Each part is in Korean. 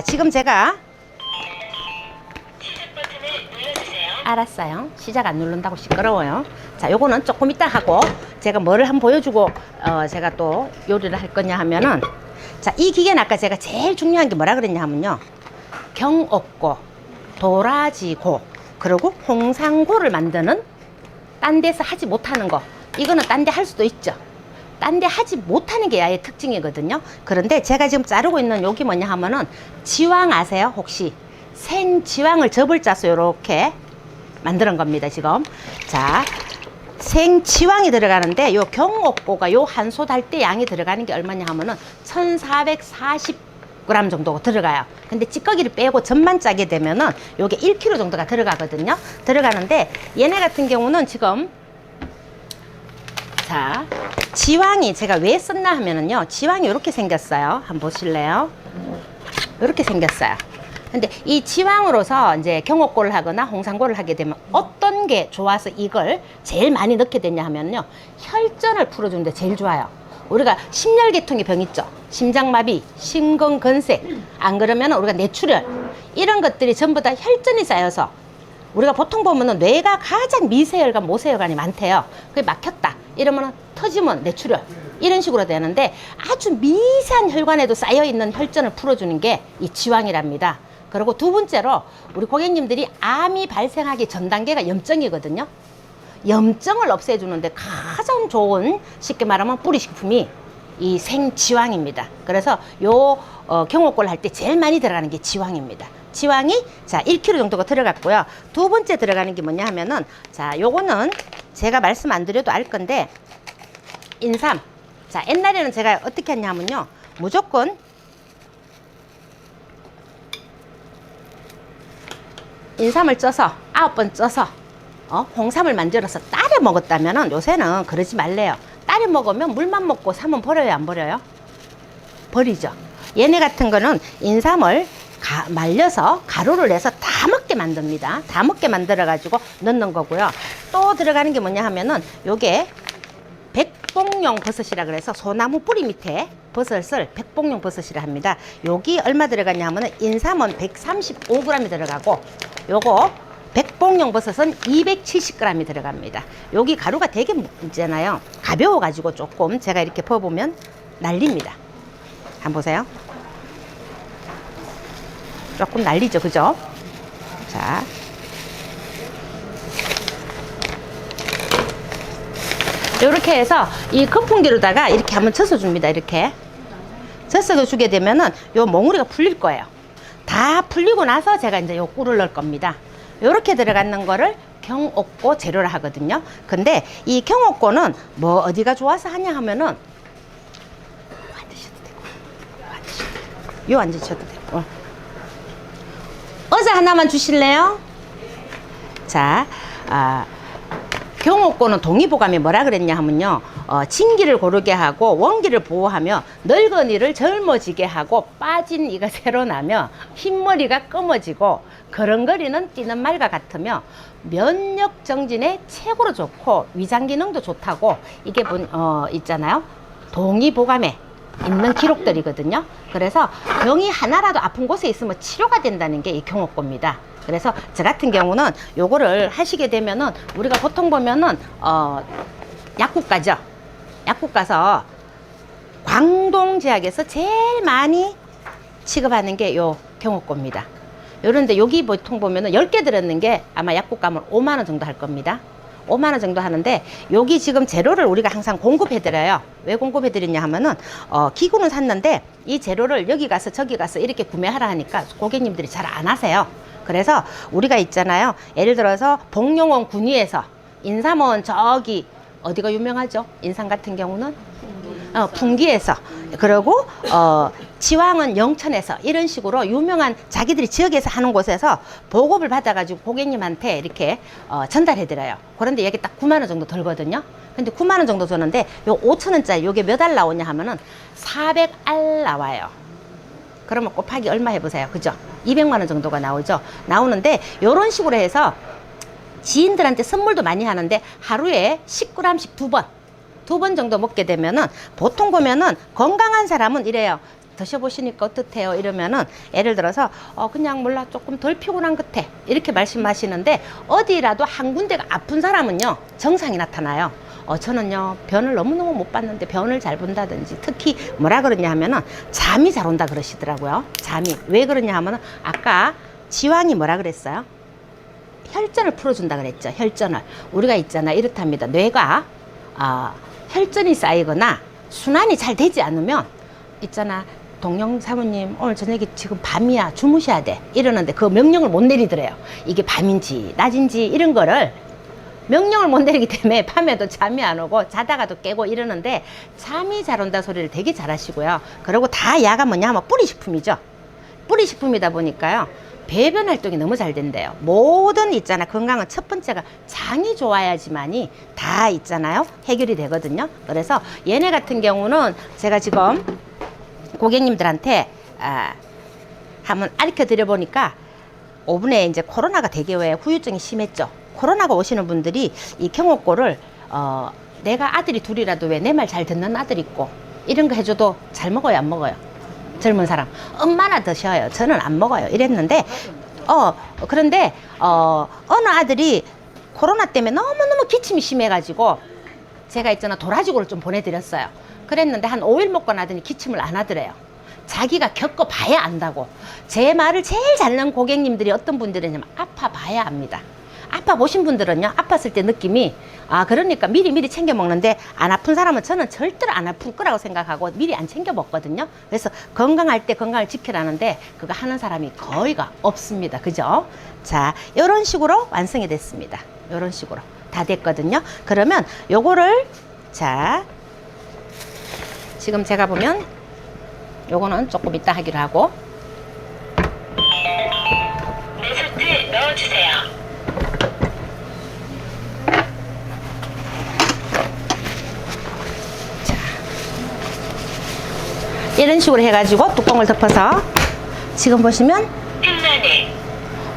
자, 지금 제가 알았어요. 시작 안 누른다고 시끄러워요. 자, 요거는 조금 이따 하고 제가 뭐를 한번 보여주고 어, 제가 또 요리를 할 거냐 하면은 자, 이 기계는 아까 제가 제일 중요한 게 뭐라 그랬냐 하면요. 경옥고, 도라지고, 그리고 홍상고를 만드는 딴 데서 하지 못하는 거. 이거는 딴 데 할 수도 있죠. 딴 데 하지 못하는 게 아예 특징이거든요. 그런데 제가 지금 자르고 있는 여기 뭐냐 하면은 지왕 아세요? 혹시 생지왕을 접을 짜서 요렇게 만드는 겁니다, 지금. 자, 생지왕이 들어가는데 요 경옥고가 요 한솥 할 때 양이 들어가는 게 얼마냐 하면은 1440g 정도 들어가요. 근데 찌꺼기를 빼고 전만 짜게 되면은 요게 1kg 정도가 들어가거든요. 들어가는데 얘네 같은 경우는 지금 자, 지왕이 제가 왜 썼나 하면은요. 지왕이 이렇게 생겼어요. 한번 보실래요? 이렇게 생겼어요. 근데 이 지왕으로서 이제 경옥고를 하거나 홍상고를 하게 되면 어떤 게 좋아서 이걸 제일 많이 넣게 되냐 하면요. 혈전을 풀어주는데 제일 좋아요. 우리가 심혈계통의 병 있죠. 심장마비, 심근건색. 안 그러면 우리가 뇌출혈. 이런 것들이 전부 다 혈전이 쌓여서 우리가 보통 보면은 뇌가 가장 미세혈관, 모세혈관이 많대요. 그게 막혔다. 이러면은 터지면 뇌출혈. 이런 식으로 되는데 아주 미세한 혈관에도 쌓여 있는 혈전을 풀어주는 게 이 지왕이랍니다. 그리고 두 번째로 우리 고객님들이 암이 발생하기 전 단계가 염증이거든요. 염증을 없애주는데 가장 좋은 쉽게 말하면 뿌리 식품이 이 생지왕입니다. 그래서 요 어, 경옥골 할 때 제일 많이 들어가는 게 지왕입니다. 지왕이 자 1kg 정도가 들어갔고요. 두 번째 들어가는 게 뭐냐 하면은 자 요거는 제가 말씀 안 드려도 알 건데 인삼. 자 옛날에는 제가 어떻게 했냐면요 무조건 인삼을 쪄서 아홉 번 쪄서 어? 홍삼을 만들어서 따려 먹었다면은 요새는 그러지 말래요. 따려 먹으면 물만 먹고 삼은 버려요, 안 버려요? 버리죠. 얘네 같은 거는 인삼을 가- 말려서 가루를 내서 다 먹게 만듭니다. 다 먹게 만들어 가지고 넣는 거고요. 또 들어가는 게 뭐냐 하면은 요게 백봉용 버섯이라 그래서 소나무 뿌리 밑에 버섯을 백봉용 버섯이라 합니다. 여기 얼마 들어가냐 하면은 인삼은 135g이 들어가고 요거 백봉용 버섯은 270g이 들어갑니다. 여기 가루가 되게 있잖아요. 가벼워 가지고 조금 제가 이렇게 퍼보면 날립니다. 한번 보세요. 조금 날리죠, 그죠? 자, 이렇게 해서 이 거품기로다가 이렇게 한번 쳐서 줍니다. 이렇게 젖어 주게 되면은 요 몽우리가 풀릴 거예요. 다 풀리고 나서 제가 이제 요 꿀을 넣을 겁니다. 요렇게 들어가는 거를 경옥고 재료를 하거든요. 근데 이 경옥고는 뭐 어디가 좋아서 하냐 하면은 요 앉으셔도 앉으셔도 되고 요 앉으셔도 되고 어. 어제 하나만 주실래요? 자, 아, 경옥고는 동의보감이 뭐라 그랬냐 하면요. 어, 진기를 고르게 하고 원기를 보호하며 늙은 이를 젊어지게 하고 빠진 이가 새로 나며 흰머리가 검어지고 그런거리는 뛰는 말과 같으며 면역 정진에 최고로 좋고 위장 기능도 좋다고 이게 본, 어, 있잖아요. 동의보감에 있는 기록들이거든요. 그래서 병이 하나라도 아픈 곳에 있으면 치료가 된다는 게 이 경옥고입니다. 그래서 저 같은 경우는 요거를 하시게 되면은 우리가 보통 보면은 어 약국 가죠. 약국 가서 광동 제약에서 제일 많이 취급하는 게 요 경옥고입니다. 요런데 여기 보통 보면은 10개 들었는 게 아마 약국 가면 5만 원 정도 할 겁니다. 5만 원 정도 하는데 여기 지금 재료를 우리가 항상 공급해 드려요. 왜 공급해 드리냐 하면은 어 기구는 샀는데 이 재료를 여기 가서 저기 가서 이렇게 구매하라 하니까 고객님들이 잘 안 하세요. 그래서 우리가 있잖아요. 예를 들어서 복룡원 군위에서 인삼은 저기 어디가 유명하죠? 인삼 같은 경우는 어, 풍기에서 그리고 어, 지왕은 영천에서 이런 식으로 유명한 자기들이 지역에서 하는 곳에서 보급을 받아가지고 고객님한테 이렇게 어, 전달해드려요. 그런데 여기 딱 9만 원 정도 들거든요. 근데 9만 원 정도 주는데 요 5천 원짜리 요게 몇 알 나오냐 하면은 400알 나와요. 그러면 곱하기 얼마 해보세요. 그죠? 200만 원 정도가 나오죠. 나오는데 요런 식으로 해서 지인들한테 선물도 많이 하는데 하루에 10g씩 두 번. 두 번 정도 먹게 되면은 보통 보면은 건강한 사람은 이래요. 드셔보시니까 어떻대요? 이러면은 예를 들어서 어 그냥 몰라 조금 덜 피곤한 것 같아 이렇게 말씀하시는데 어디라도 한 군데가 아픈 사람은요 정상이 나타나요. 어 저는요 변을 너무너무 못 봤는데 변을 잘 본다든지 특히 뭐라 그러냐 하면은 잠이 잘 온다 그러시더라고요. 잠이 왜 그러냐 하면은 아까 지왕이 뭐라 그랬어요? 혈전을 풀어준다 그랬죠. 혈전을 우리가 있잖아 이렇답니다. 뇌가 아, 혈전이 쌓이거나 순환이 잘 되지 않으면 있잖아 동영 사모님 오늘 저녁에 지금 밤이야 주무셔야 돼 이러는데 그 명령을 못 내리더래요. 이게 밤인지 낮인지 이런 거를 명령을 못 내리기 때문에 밤에도 잠이 안 오고 자다가도 깨고 이러는데 잠이 잘 온다 소리를 되게 잘 하시고요. 그리고 다 야가 뭐냐 하면 뿌리 식품이죠. 뿌리 식품이다 보니까요. 배변 활동이 너무 잘 된대요. 모든 있잖아. 건강은 첫 번째가 장이 좋아야지만이 다 있잖아요. 해결이 되거든요. 그래서 얘네 같은 경우는 제가 지금 고객님들한테 아, 한번 알려 드려 보니까 오븐에 이제 코로나가 되게 왜 후유증이 심했죠. 코로나가 오시는 분들이 이 경호골을 어, 내가 아들이 둘이라도 왜 내 말 잘 듣는 아들 있고 이런 거 해줘도 잘 먹어요, 안 먹어요? 젊은 사람 엄마나 드셔요. 저는 안 먹어요. 이랬는데 어 그런데 어 어느 아들이 코로나 때문에 너무 너무 기침이 심해가지고 제가 있잖아 도라지고를 좀 보내드렸어요. 그랬는데 한 5일 먹고 나더니 기침을 안 하더래요. 자기가 겪어봐야 안다고. 제 말을 제일 잘 듣는 고객님들이 어떤 분들이냐면 아파봐야 압니다. 아파 보신 분들은요, 아팠을 때 느낌이, 아, 그러니까 미리 미리 챙겨 먹는데, 안 아픈 사람은 저는 절대로 안 아플 거라고 생각하고 미리 안 챙겨 먹거든요. 그래서 건강할 때 건강을 지키라는데, 그거 하는 사람이 거의가 없습니다. 그죠? 자, 요런 식으로 완성이 됐습니다. 요런 식으로. 다 됐거든요. 그러면 요거를, 자, 지금 제가 보면, 요거는 조금 이따 하기로 하고, 이런 식으로 해가지고 뚜껑을 덮어서 지금 보시면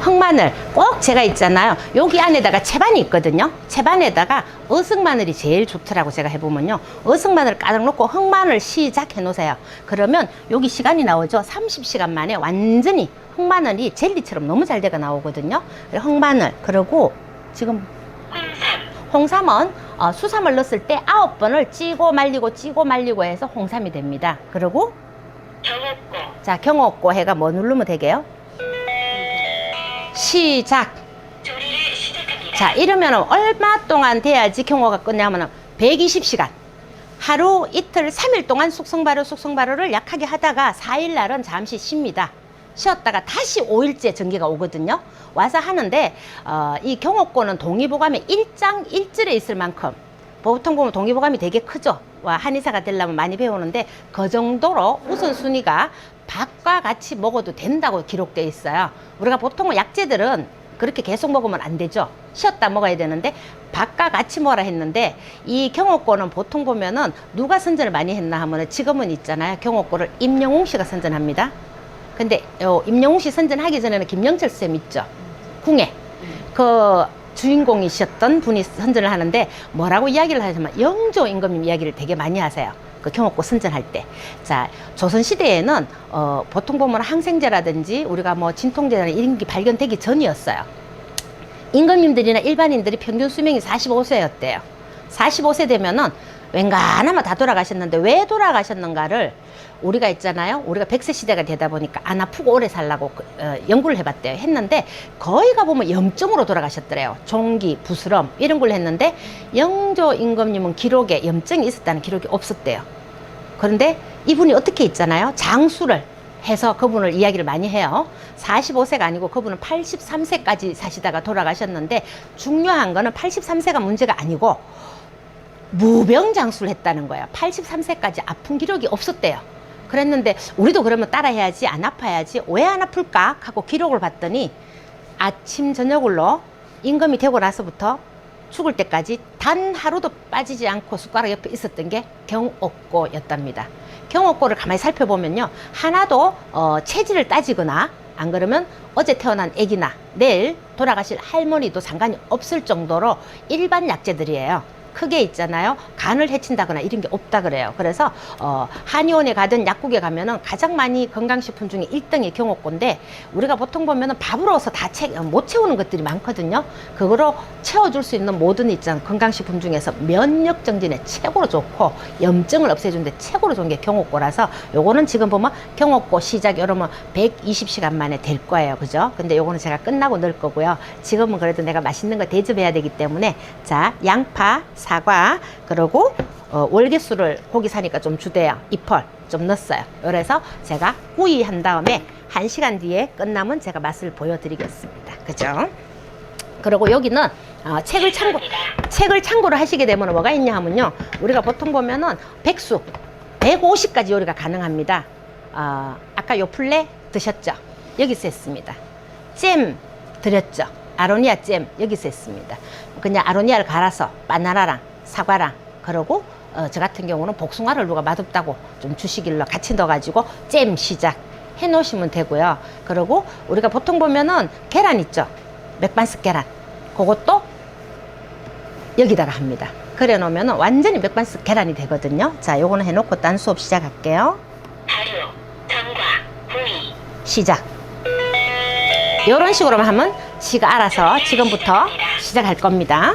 흑마늘, 꼭 제가 있잖아요. 여기 안에다가 채반이 있거든요. 채반에다가 어승마늘이 제일 좋더라고 제가 해보면요. 어승마늘 가득 넣고 흑마늘 시작 해 놓으세요. 그러면 여기 시간이 나오죠. 30시간 만에 완전히 흑마늘이 젤리처럼 너무 잘 돼가 나오거든요. 흑마늘 그리고 지금 홍삼, 홍삼은 어, 수삼을 넣었을 때 아홉 번을 찌고 말리고 찌고 말리고 해서 홍삼이 됩니다. 그리고 경옥고, 자 경옥고 해가 뭐 누르면 되게요? 시작. 조리를 시작합니다. 자 이러면 얼마 동안 돼야지 경호가 끝나면은 120시간. 하루 이틀 3일 동안 숙성 발효 숙성 발효를 약하게 하다가 4일 날은 잠시 쉽니다. 쉬었다가 다시 5일째 전기가 오거든요. 와서 하는데 어, 이 경호권은 동의보감에 일장 일절에 있을 만큼 보통 보면 동의보감이 되게 크죠. 와 한의사가 되려면 많이 배우는데 그 정도로 우선순위가 밥과 같이 먹어도 된다고 기록되어 있어요. 우리가 보통 약재들은 그렇게 계속 먹으면 안 되죠. 쉬었다 먹어야 되는데 밥과 같이 먹어라 했는데 이 경호권은 보통 보면은 누가 선전을 많이 했나 하면은 지금은 있잖아요. 경호권을 임영웅 씨가 선전합니다. 근데 요 임영웅 씨 선전하기 전에는 김영철 쌤 있죠. 궁예. 그 주인공이셨던 분이 선전을 하는데 뭐라고 이야기를 하냐면 영조 임금님 이야기를 되게 많이 하세요. 그 경옥고 선전할 때. 자, 조선시대에는 어, 보통 보면 항생제라든지 우리가 뭐 진통제나 이런 게 발견되기 전이었어요. 임금님들이나 일반인들이 평균 수명이 45세였대요. 45세 되면은 웬간하면 다 돌아가셨는데 왜 돌아가셨는가를 우리가 있잖아요. 우리가 100세 시대가 되다 보니까 안 아프고 오래 살라고 그, 어, 연구를 해봤대요. 했는데 거의 가보면 염증으로 돌아가셨더래요. 종기, 부스럼 이런 걸 했는데 영조 임금님은 기록에 염증이 있었다는 기록이 없었대요. 그런데 이분이 어떻게 있잖아요. 장수를 해서 그분을 이야기를 많이 해요. 45세가 아니고 그분은 83세까지 사시다가 돌아가셨는데 중요한 거는 83세가 문제가 아니고 무병장수를 했다는 거예요. 83세까지 아픈 기록이 없었대요. 그랬는데 우리도 그러면 따라해야지 안 아파야지 왜 안 아플까 하고 기록을 봤더니 아침 저녁으로 임금이 되고 나서부터 죽을 때까지 단 하루도 빠지지 않고 숟가락 옆에 있었던 게 경옥고였답니다. 경옥고를 가만히 살펴보면요. 하나도 어, 체질을 따지거나 안 그러면 어제 태어난 아기나 내일 돌아가실 할머니도 상관이 없을 정도로 일반 약재들이에요. 크게 있잖아요. 간을 해친다거나 이런 게 없다 그래요. 그래서 어, 한의원에 가든 약국에 가면은 가장 많이 건강식품 중에 1등이 경옥고인데 우리가 보통 보면은 밥으로서 다못 채우는 것들이 많거든요. 그거로 채워줄 수 있는 모든 있잖아 건강식품 중에서 면역 정진에 최고로 좋고 염증을 없애주는데 최고로 좋은 게 경옥고라서 요거는 지금 보면 경옥고 시작 이러면 120시간 만에 될 거예요. 그죠? 근데 요거는 제가 끝나고 넣을 거고요. 지금은 그래도 내가 맛있는 거 대접해야 되기 때문에 자 양파, 사과 그리고 어, 월계수를 고기 사니까 좀 주대요. 이펄 좀 넣었어요. 그래서 제가 구이 한 다음에 한시간 뒤에 끝나면 제가 맛을 보여드리겠습니다. 그죠? 그리고 여기는 어, 책을 참고 책을 참고를 하시게 되면 뭐가 있냐 하면요. 우리가 보통 보면은 백수 150까지 요리가 가능합니다. 어, 아까 요 플레 드셨죠? 여기서 했습니다. 잼 드렸죠? 아로니아 잼 여기서 했습니다. 그냥 아로니아를 갈아서 바나나랑 사과랑 그러고 어, 저 같은 경우는 복숭아를 누가 맛없다고 좀 주시길래 같이 넣어가지고 잼 시작 해 놓으시면 되고요. 그리고 우리가 보통 보면은 계란 있죠? 맥반석 계란. 그것도 여기다가 합니다. 그래 놓으면 완전히 맥반석 계란이 되거든요. 자, 요거는 해놓고 딴 수업 시작할게요. 발효, 정과, 구이, 시작. 이런 식으로만 하면 지가 알아서 지금부터 시작할 겁니다.